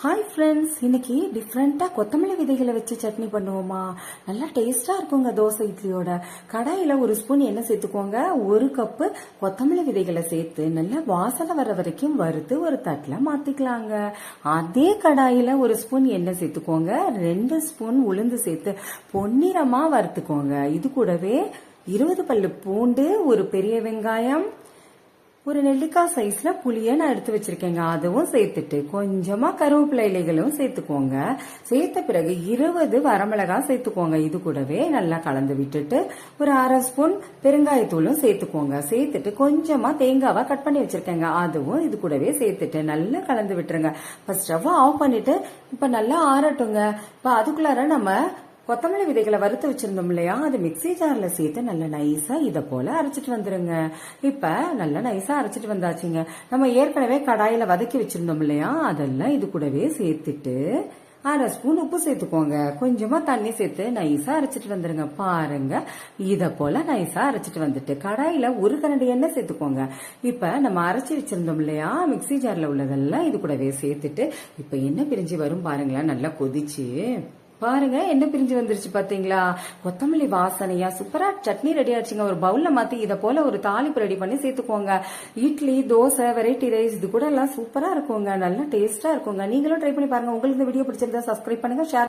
Hi friends இன்னைக்கு டிஃப்ரெண்ட்டாக கொத்தமல்லி விதைகளை வச்சு சட்னி பண்ணுவோமா? நல்லா டேஸ்ட்டாக இருக்குங்க தோசை இட்லியோட. கடாயில் ஒரு ஸ்பூன் எண்ணெய் சேர்த்துக்கோங்க. ஒரு கப்பு கொத்தமல்லி விதைகளை சேர்த்து நல்லா வாசனை வர வரைக்கும் வறுத்து ஒரு தட்டில் மாற்றிக்கலாங்க அதே கடாயில் ஒரு ஸ்பூன் எண்ணெய் சேர்த்துக்கோங்க. ரெண்டு ஸ்பூன் உளுந்து சேர்த்து பொன்னிறமாக வறுத்துக்கோங்க. இது கூடவே இருபது பல்லு பூண்டு ஒரு பெரிய வெங்காயம் ஒரு நெல்லிக்காய் சைஸ்ல புளிய நான் எடுத்து வச்சிருக்கேங்க. அதுவும் சேர்த்துட்டு கொஞ்சமா கருவேப்பிலை இலைகளும் சேர்த்துக்கோங்க. சேர்த்த பிறகு இருபது வரமிளகாய் சேர்த்துக்கோங்க. இது கூடவே நல்லா கலந்து விட்டுட்டு ஒரு அரை ஸ்பூன் பெருங்காயத்தூளும் சேர்த்துக்கோங்க. சேர்த்துட்டு கொஞ்சமா தேங்காவை கட் பண்ணி வச்சிருக்கேங்க. அதுவும் இது கூடவே சேர்த்துட்டு நல்லா கலந்து விட்டுருங்க. ஃபர்ஸ்ட் ஸ்டவ் ஆஃப் பண்ணிட்டு இப்ப நல்லா ஆறட்டுங்க. இப்ப அதுக்குள்ளார நம்ம கொத்தமல்லி விதைகளை வறுத்து வச்சிருந்தோம் இல்லையா? அது மிக்ஸி ஜாரில் சேர்த்து நல்லா நைஸாக இதை போல அரைச்சிட்டு வந்துருங்க. இப்போ நல்லா நைஸாக அரைச்சிட்டு வந்தாச்சுங்க. நம்ம ஏற்கனவே கடாயில் வதக்கி வச்சிருந்தோம் இல்லையா? அதெல்லாம் இது கூடவே சேர்த்துட்டு அரை ஸ்பூன் உப்பு சேர்த்துக்கோங்க. கொஞ்சமா தண்ணி சேர்த்து நைஸா அரைச்சிட்டு வந்துருங்க. பாருங்க. இத போல நைஸா அரைச்சிட்டு வந்துட்டு கடாயில ஒரு கரண்டி எண்ணெய் சேர்த்துக்கோங்க. இப்ப நம்ம அரைச்சி வச்சிருந்தோம் இல்லையா? மிக்ஸி ஜார்ல உள்ளதெல்லாம் இது கூடவே சேர்த்துட்டு இப்ப என்ன பிரிஞ்சு வரும் பாருங்களேன். நல்லா கொதிச்சு. பாருங்க என்ன பிரிஞ்சு வந்துருச்சு பாத்தீங்களா? கொத்தமல்லி வாசனையா சூப்பரா சட்னி ரெடி ஆச்சுங்க. ஒரு பவுல்ல மாத்தி இத போல ஒரு தாளிப்பு ரெடி பண்ணி சேர்த்துக்கோங்க. இட்லி தோசை வெரைட்டி ரைஸ் இது கூட எல்லாம் சூப்பரா இருக்குங்க. நல்லா டேஸ்டா இருக்குங்க. நீங்களும் ட்ரை பண்ணி பாருங்க. உங்களுக்கு இந்த வீடியோ பிடிச்சிருந்தா சப்ஸ்கிரைப் பண்ணுங்க ஷேர்